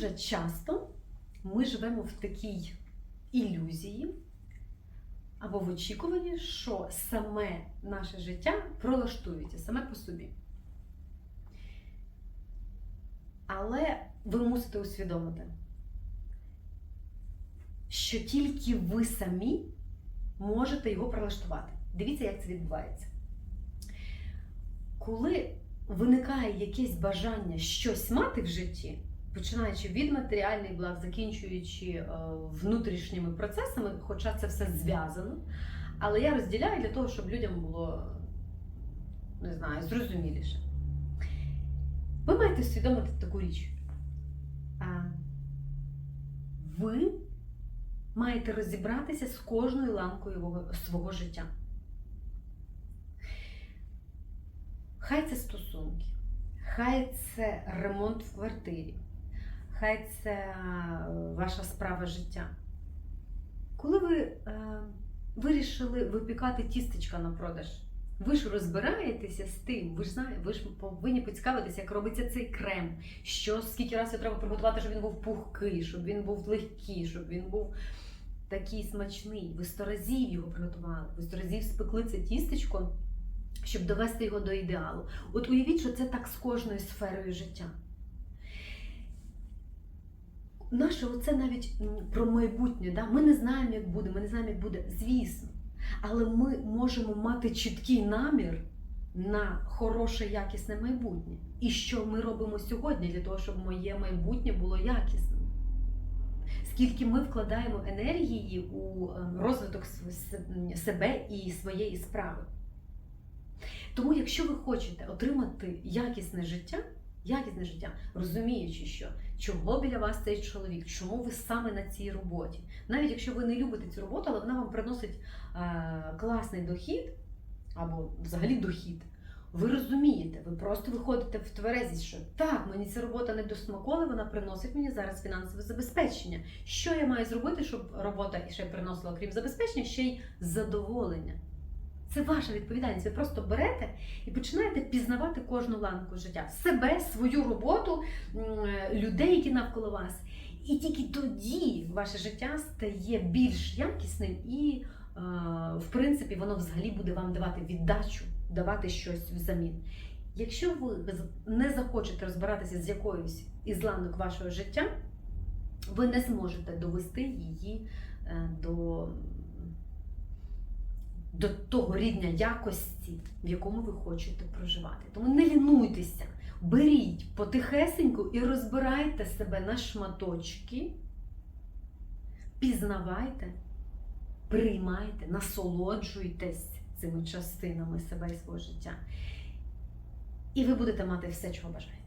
дуже часто ми живемо в такій ілюзії або в очікуванні, що саме наше життя пролаштується саме по собі. Але ви мусите усвідомити, що тільки ви самі можете його прилаштувати. Дивіться, як це відбувається. Коли виникає якесь бажання щось мати в житті, починаючи від матеріальних благ, закінчуючи е, внутрішніми процесами, хоча це все зв'язано, але я розділяю для того, щоб людям було не знаю, зрозуміліше. Ви маєте усвідомити таку річ. Ви маєте розібратися з кожною ланкою свого- свого життя. Хай це стосунки, хай це ремонт в квартирі, хай це ваша справа життя. Коли ви е, вирішили випікати тістечка на продаж, ви ж розбираєтеся з тим, ви ж знаєте, ви ж повинні поцікавитися, як робиться цей крем, що скільки разів треба приготувати, щоб він був пухкий, щоб він був легкий, щоб він був такий смачний. Ви сто разів його приготували, ви сто разів спекли це тістечко, щоб довести його до ідеалу. От уявіть, що це так з кожною сферою життя. Наше оце навіть про майбутнє. Да? Ми не знаємо, як буде, ми не знаємо, як буде, звісно. Але ми можемо мати чіткий намір на хороше, якісне майбутнє. І що ми робимо сьогодні для того, щоб моє майбутнє було якісним. Скільки ми вкладаємо енергії у е, розвиток себе і своєї справи. Тому, якщо ви хочете отримати якісне життя, якісне життя, розуміючи, що чого біля вас цей чоловік, чому ви саме на цій роботі, навіть якщо ви не любите цю роботу, але вона вам приносить е, класний дохід або взагалі дохід. Ви розумієте, ви просто виходите в тверезість, що так, мені ця робота не до смаку, вона приносить мені зараз фінансове забезпечення. Що я маю зробити, щоб робота ще приносила, крім забезпечення, ще й задоволення? Це ваша відповідальність. Ви просто берете і починаєте пізнавати кожну ланку життя, себе, свою роботу, людей, які навколо вас. І тільки тоді ваше життя стає більш якісним і, е, в принципі, воно взагалі буде вам давати віддачу, давати щось взамін. Якщо ви не захочете розбиратися з якоюсь із ланок вашого життя, ви не зможете довести її е, до, до того рівня якості, в якому ви хочете проживати. Тому не лінуйтеся, беріть потихесеньку і розбирайте себе на шматочки, пізнавайте, приймайте, насолоджуйтесь цими частинами себе і свого життя. І ви будете мати все, чого бажаєте.